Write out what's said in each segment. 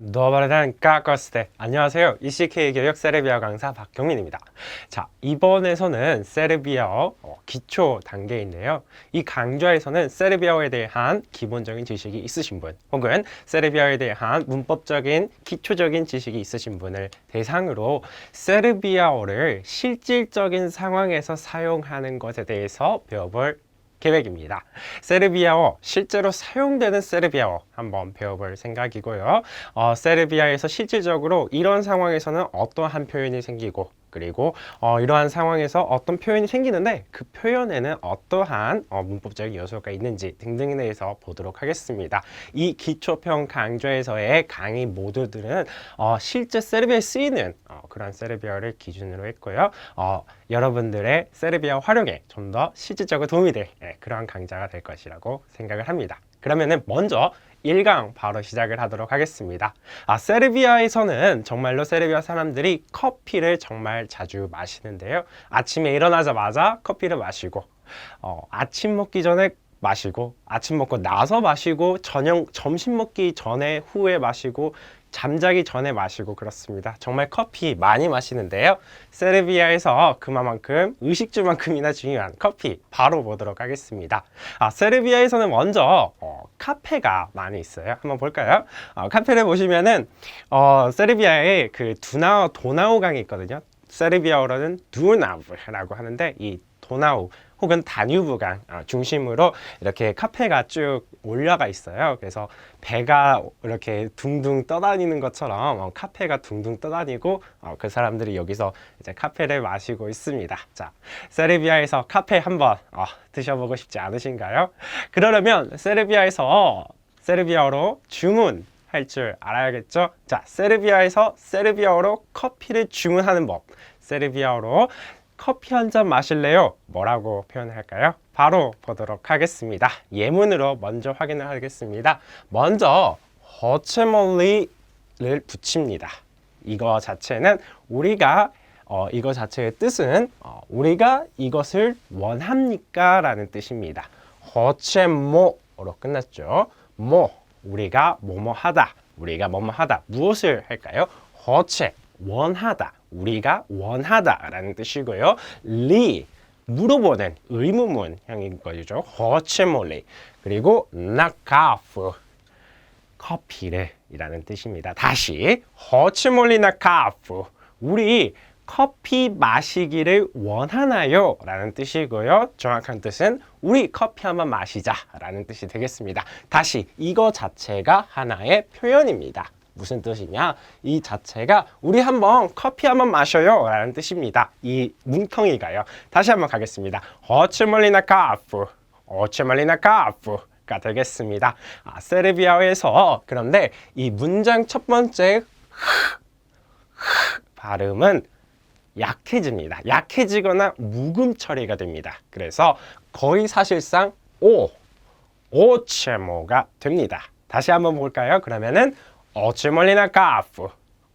너바르단 까까스테. 안녕하세요. ECK 교육 세르비아 강사 박경민입니다. 자 이번에서는 세르비아어 어, 기초 단계인데요. 이 강좌에서는 세르비아어에 대한 기본적인 지식이 있으신 분 혹은 세르비아어에 대한 문법적인 기초적인 지식이 있으신 분을 대상으로 세르비아어를 실질적인 상황에서 사용하는 것에 대해서 배워볼 계획입니다. 세르비아어, 실제로 사용되는 세르비아어 한번 배워볼 생각이고요. 어, 세르비아에서 실질적으로 이런 상황에서는 어떠한 표현이 생기고 그리고 어, 이러한 상황에서 어떤 표현이 생기는데 그 표현에는 어떠한 어, 문법적인 요소가 있는지 등등에 대해서 보도록 하겠습니다. 이 기초평 강좌에서의 강의 모두들은 어, 실제 세르비아에 쓰이는 어, 그런 세르비아를 기준으로 했고요. 어, 여러분들의 세르비아 활용에 좀 더 실질적으로 도움이 될 예, 그러한 강좌가 될 것이라고 생각을 합니다. 그러면은 먼저 1강 바로 시작을 하도록 하겠습니다. 아, 세르비아에서는 정말로 세르비아 사람들이 커피를 정말 자주 마시는데요. 아침에 일어나자마자 커피를 마시고, 어, 아침 먹기 전에 마시고, 아침 먹고 나서 마시고, 저녁, 점심 먹기 전에 후에 마시고, 잠자기 전에 마시고 그렇습니다. 정말 커피 많이 마시는데요. 세르비아에서 그만큼 의식주만큼이나 중요한 커피 바로 보도록 하겠습니다. 아, 세르비아에서는 먼저 어, 카페가 많이 있어요. 한번 볼까요? 어, 카페를 보시면은 어, 세르비아에 그 두나우 도나우 강이 있거든요. 세르비아어로는 두나우라고 하는데 이 도나우 혹은 다뉴브강 어, 중심으로 이렇게 카페가 쭉 올라가 있어요. 그래서 배가 이렇게 둥둥 떠다니는 것처럼 어, 카페가 둥둥 떠다니고 어, 그 사람들이 여기서 이제 카페를 마시고 있습니다. 자, 세르비아에서 카페 한번 어, 드셔보고 싶지 않으신가요? 그러려면 세르비아에서 세르비아어로 주문 할줄 알아야겠죠? 자, 세르비아에서 세르비아어로 커피를 주문하는 법. 세르비아어로 커피 한 잔 마실래요? 뭐라고 표현할까요? 바로 보도록 하겠습니다. 예문으로 먼저 확인을 하겠습니다. 먼저 허체멀리를 붙입니다. 이거 자체는 우리가 어, 이거 자체의 뜻은 어, 우리가 이것을 원합니까? 라는 뜻입니다. 허체모로 끝났죠. 뭐 우리가 뭐뭐 하다. 우리가 뭐뭐 하다. 무엇을 할까요? 허체 원하다. 우리가 원하다라는 뜻이고요. 리 물어보는 의문문형인 거죠. 허체몰리 그리고 나카프 커피를 이라는 뜻입니다. 다시 허츠몰리 나 카프 우리 커피 마시기를 원하나요? 라는 뜻이고요. 정확한 뜻은 우리 커피 한번 마시자 라는 뜻이 되겠습니다. 다시 이거 자체가 하나의 표현입니다. 무슨 뜻이냐? 이 자체가 우리 한번 커피 한번 마셔요 라는 뜻입니다. 이 뭉텅이가요. 다시 한번 가겠습니다. 허츠몰리나 카프 허츠몰리나 카프 가 되겠습니다. 아, 세르비아에서 그런데 이 문장 첫 번째 발음은 약해집니다. 약해지거나 묵음 처리가 됩니다. 그래서 거의 사실상 오, 오체모가 됩니다. 다시 한번 볼까요? 그러면은 오체몰리나 카프,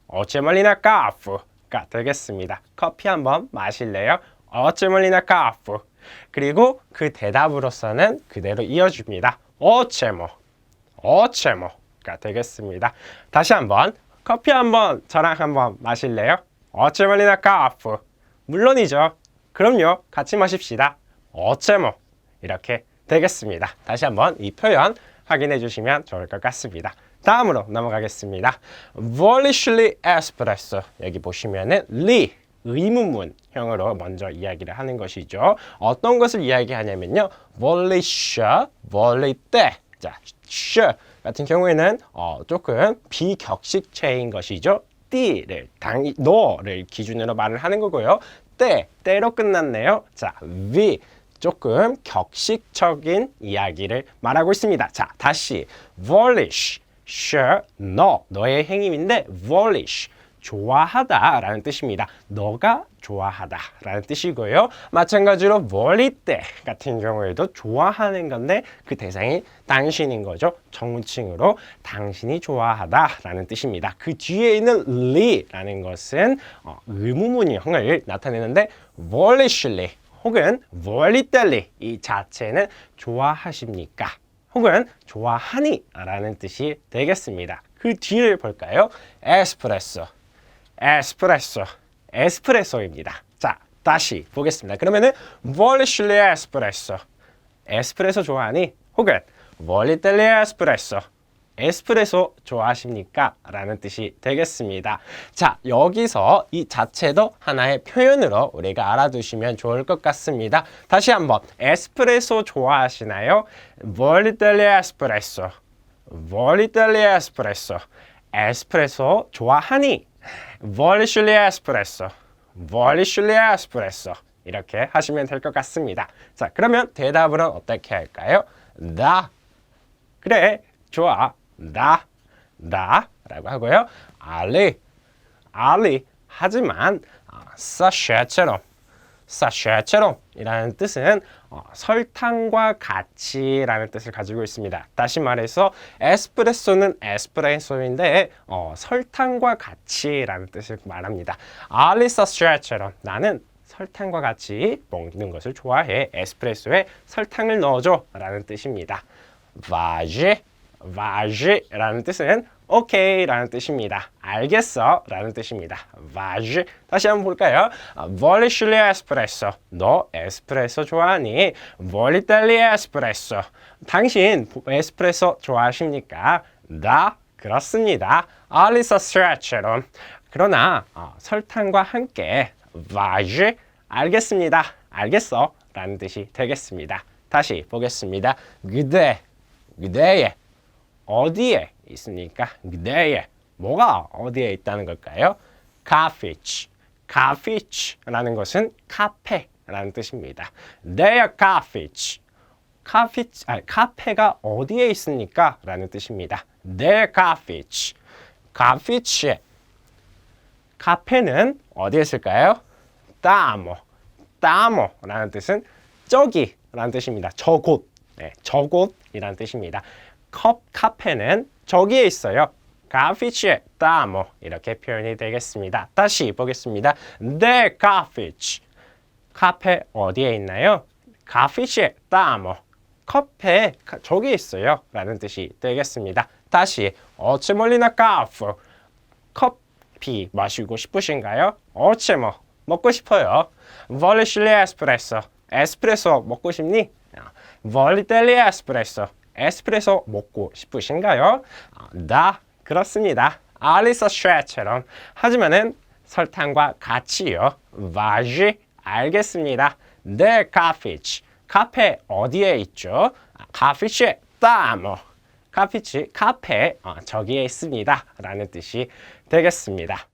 오체몰리나 카프가 되겠습니다. 커피 한번 마실래요? 오체몰리나 카프. 그리고 그 대답으로서는 그대로 이어줍니다. 오체모, 오체모가 되겠습니다. 다시 한번 커피 한번 저랑 한번 마실래요? 어체멀리나 카프. 물론이죠. 그럼요. 같이 마십시다. 어체모. 이렇게 되겠습니다. 다시 한번 이 표현 확인해 주시면 좋을 것 같습니다. 다음으로 넘어가겠습니다. Volishly espresso. 여기 보시면은 리 의문문형으로 먼저 이야기를 하는 것이죠. 어떤 것을 이야기하냐면요. volish, 때. 자, sh 같은 경우에는 어, 조금 비격식체인 것이죠. 띠를 당 너를 기준으로 말을 하는 거고요. 때 때로 끝났네요. 자, v 조금 격식적인 이야기를 말하고 있습니다. 자, 다시 volish, sure, 너 너의 행위인데 volish 좋아하다 라는 뜻입니다. 너가 좋아하다 라는 뜻이고요. 마찬가지로 멀리 때 같은 경우에도 좋아하는 건데 그 대상이 당신인 거죠. 정문칭으로 당신이 좋아하다 라는 뜻입니다. 그 뒤에 있는 리 라는 것은 어, 의문문형을 나타내는데 volishly 혹은 volitelly 이 자체는 좋아하십니까? 혹은 좋아하니 라는 뜻이 되겠습니다. 그 뒤를 볼까요? 에스프레소, 에스프레소, 에스프레소입니다. 자, 다시 보겠습니다. 그러면은 volishli 에스프레소, 에스프레소 좋아하니? 혹은 volitelli 에스프레소, 에스프레소 좋아하십니까? 라는 뜻이 되겠습니다. 자, 여기서 이 자체도 하나의 표현으로 우리가 알아두시면 좋을 것 같습니다. 다시 한번 에스프레소 좋아하시나요? volitelli 에스프레소, volitelli 에스프레소, 에스프레소 좋아하니? volishli 에스프레소, volishli 에스프레소 이렇게 하시면 될 것 같습니다. 자, 그러면 대답으로 어떻게 할까요? 나 그래 좋아 나 나라고 하고요 알리 알리 하지만 아, 사쉐처럼 사쉐처럼 이라는 뜻은 어, 설탕과 같이 라는 뜻을 가지고 있습니다. 다시 말해서 에스프레소는 에스프레소인데 어, 설탕과 같이 라는 뜻을 말합니다. 알리 사 쉐처럼 나는 설탕과 같이 먹는 것을 좋아해. 에스프레소에 설탕을 넣어줘 라는 뜻입니다. 바지, 바지라는 뜻은 오케이 라는 뜻입니다. 알겠어 라는 뜻입니다. 바지. 다시 한번 볼까요? 볼리슐리 에스프레소. 너 에스프레소 좋아하니? 볼리텔리 에스프레소. 당신 에스프레소 좋아하십니까? 나 그렇습니다. 알리사 스트레처럼. 그러나 어, 설탕과 함께 바지 알겠습니다. 알겠어 라는 뜻이 되겠습니다. 다시 보겠습니다. 그대, 그대의 어디에 있습니까? 그대의 뭐가 어디에 있다는 걸까요? 카피치, 카피치라는 것은 카페라는 뜻입니다. their 아 카페가 어디에 있습니까? 라는 뜻입니다. their 카피치에 카페는 어디에 있을까요? 따모, 따모라는 뜻은 저기라는 뜻입니다. 저곳, 네, 저곳이라는 뜻입니다. 컵 카페는 저기에 있어요. 카피치에 따모 이렇게 표현이 되겠습니다. 다시 보겠습니다. 네 카피치 카페 어디에 있나요? 카피치에 따모 커페 저기 있어요 라는 뜻이 되겠습니다. 다시 어찌 멀리나 카프 커피 마시고 싶으신가요? 어째 뭐 먹고 싶어요. 볼리슐리 에스프레소 에스프레소 먹고 싶니? 볼리텔리 에스프레소 에스프레소 먹고 싶으신가요? 아, 나 그렇습니다. 알리사 쉐처럼 하지만은 설탕과 같이요. 바지 알겠습니다. 네 카피치 카페 어디에 있죠? 카피치 따모 카피치 카페 어, 저기에 있습니다. 라는 뜻이 되겠습니다.